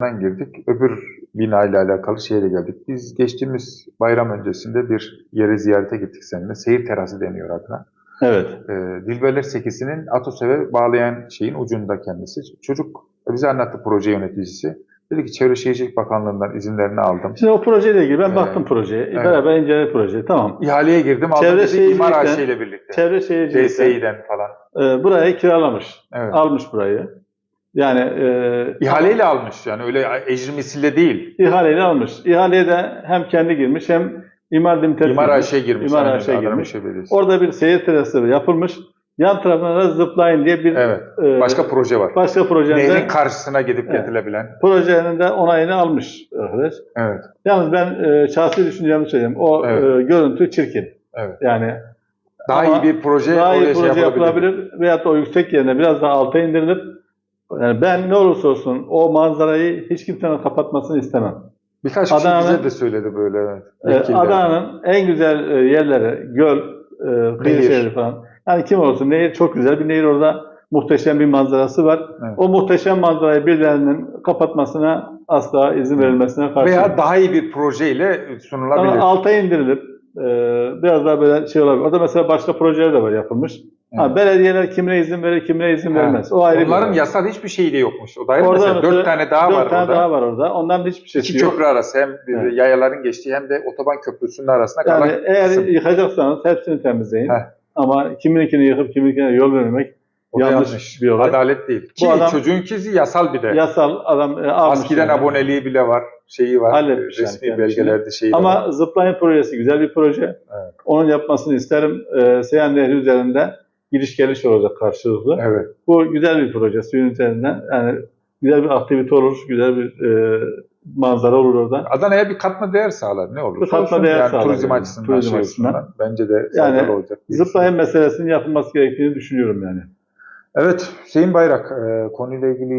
binasından girdik. Öbür bina ile alakalı şeye geldik. Biz geçtiğimiz bayram öncesinde bir yere ziyarete gittik seninle. Seyir terası deniyor adına. Evet. Ee, Dilberler Sekisi'nin Atosev'e bağlayan şeyin ucunda kendisi. Çocuk bize anlattı proje yöneticisi. Dedi ki Çevre Şehircilik Bakanlığı'ndan izinlerini aldım. Şimdi o projeyle ilgili ben Evet. baktım projeye. Evet. Beraber inceledik projeyi. Tamam. İhaleye girdim. Çevre Şehircilik'ten- ile birlikte. Çevre Şehircilik'ten DSİ'den falan. e, burayı kiralamış. Evet. Almış burayı. Yani e, İhaleyle almış yani öyle ecri misille değil. ihaleyle almış. İhaleye de hem kendi girmiş hem İmar Dimter İmar. AŞ'e girmiş. İmar Adana girmiş. Orada bir seyir terası yapılmış. Yan tarafına da zipline diye bir Evet. e, Başka proje var. başka projenin de, Nehrin karşısına gidip Evet. getirilebilen. projenin de onayını almış arkadaş. Evet. Yalnız ben e, şahsi düşüncemi söyleyeyim. O Evet. e, görüntü çirkin. Evet. Yani Daha Ama iyi bir proje daha iyi oraya şey proje yapılabilir. yapılabilir veyahut da o yüksek yerine biraz daha alta indirilip yani ben ne olursa olsun o manzarayı hiç kimsenin kapatmasını istemem. Birkaç kişi bize de söyledi böyle. Evet. Adana'nın en güzel e, yerleri, göl, e, kıyı şehri falan. Yani kim olsun nehir çok güzel bir nehir orada muhteşem bir manzarası var. Evet. O muhteşem manzarayı birilerinin kapatmasına asla izin verilmesine karşı. Veya daha iyi bir projeyle sunulabilir. Ama alta indirilip e, biraz daha böyle şey olabilir. Orada mesela başka projeler de var yapılmış. Ha, Evet. belediyeler kimine izin verir, kimine izin Ha. vermez. O ayrı Onların bir yasal hiçbir şeyi de yokmuş. O da ayrı Orada mesela. Dört tane daha dört var tane orada. daha var orada. Onların hiçbir şeysi İki yok. köprü arası hem Evet. yayaların geçtiği hem de otoban köprüsünün arasında kalan Yani eğer kısım. yıkacaksanız hepsini temizleyin. Heh. Ama kimininkini yıkıp kiminkine yol vermemek O da yanlış bir olay. Adalet değil. Bu Ki adam- çocuğunkisi yasal bir de. Yasal adam e, almış. Askiden yani. aboneliği bile var. Şeyi var. Halletmiş Resmi yani belgelerde şeyi de var. Ama Zipline projesi güzel bir proje. Evet. Onun yapmasını isterim. Ee, Seyhan Nehri üzerinde gidiş geliş olacak karşılıklı. Evet. Bu güzel bir proje suyun üzerinden. Yani güzel bir aktivite olur, güzel bir e, manzara olur orada. Adana'ya bir katma değer sağlar. Ne olur? Bir katma değer yani sağlar Turizm yani. açısından, Turizm şey açısından. Bence de Yani olacak. Zipline meselesinin yapılması gerektiğini düşünüyorum yani. Evet. Hüseyin Bayrak e, konuyla ilgili